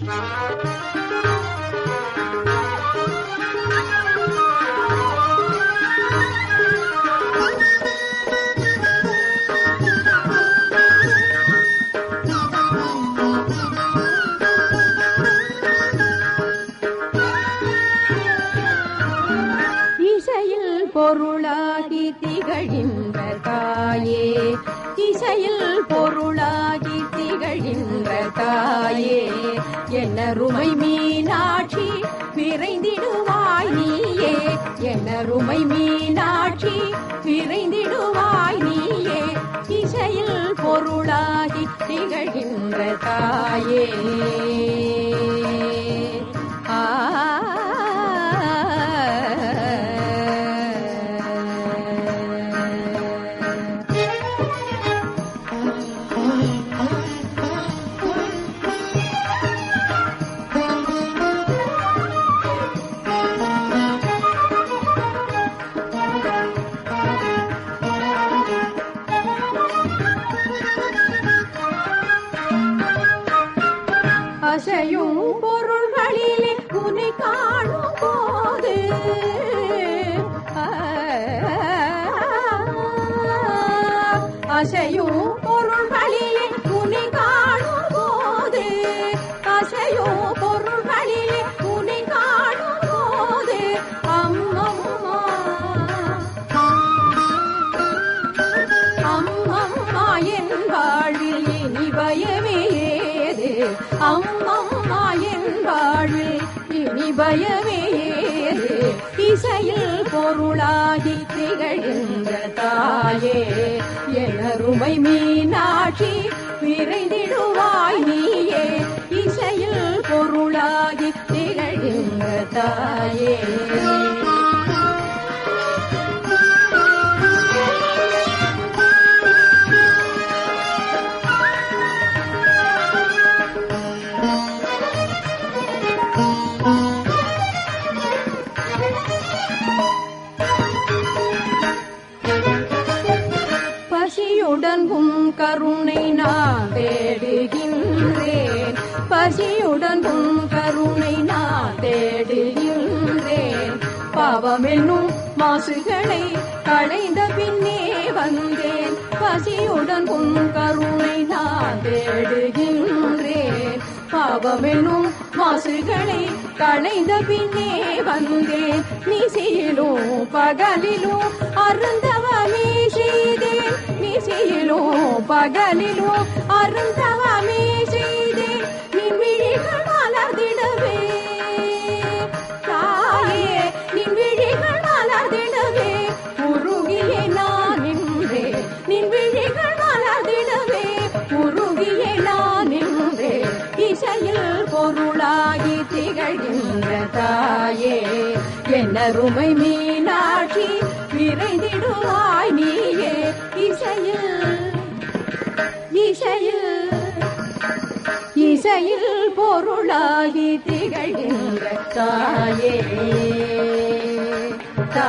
இசையில் பொருளாகி திகழ்கின்ற தாயே இசையில் பொருளாகி திகழ்கின்ற தாயே என்ன ருமை மீனாட்சி விரைந்திடுவாய் நீயே. என்ன ருமை மீனாட்சி விரைந்திடுவாய் நீயே. இசையில் பொருளாகி திகழ்கின்ற தாயே நிறையும் பொருள்களிலே உனை காணும் போது. அசையும் பொருள்களிலே உனை காணும் போது. அசையும் பொருள்களிலே உனை காணும் போது. அம்மம்மா. அம்மம்மா என் வாழ்வில் இனி பயமே ஏது? பயமே இசையில் பொருளாகி திகழ்கின்ற தாயே எனருமை மீனாட்சி விரைந்திடுவாய் நீயே. இசையில் பொருளாகி திகழ்கின்ற தாயே. Thank you. உம் கருணை நான் தேடுகின்றேன். பசியுடன்கும் கருணை நான் தேடுகின்றேன். பாவமென்னும் மாசுகளை களைந்த பின்னே வந்தேன். பசியுடன் உம் கருணை நான் தேடுகின்றேன். பாவமென்னும் மாசுகளை களைந்த பின்னே வந்தேன். நிசையிலும் பகலிலும் அருந்தவமே பகலிலோ அருந்தவமே செய்தே நிமிழிகள் மலர்ந்திடவே தாயே நின்விழிகள் மலர்ந்திடவே உருகியே நான் நின்றே நின்விழிகள் மலர்ந்திடவே உருகியே நான் நின்றே இசையில் பொருளாகி திகழ்கின்ற தாயே என்னருமை மீனா இசையில் பொருளாகி திகழ்கின்ற தாயே தா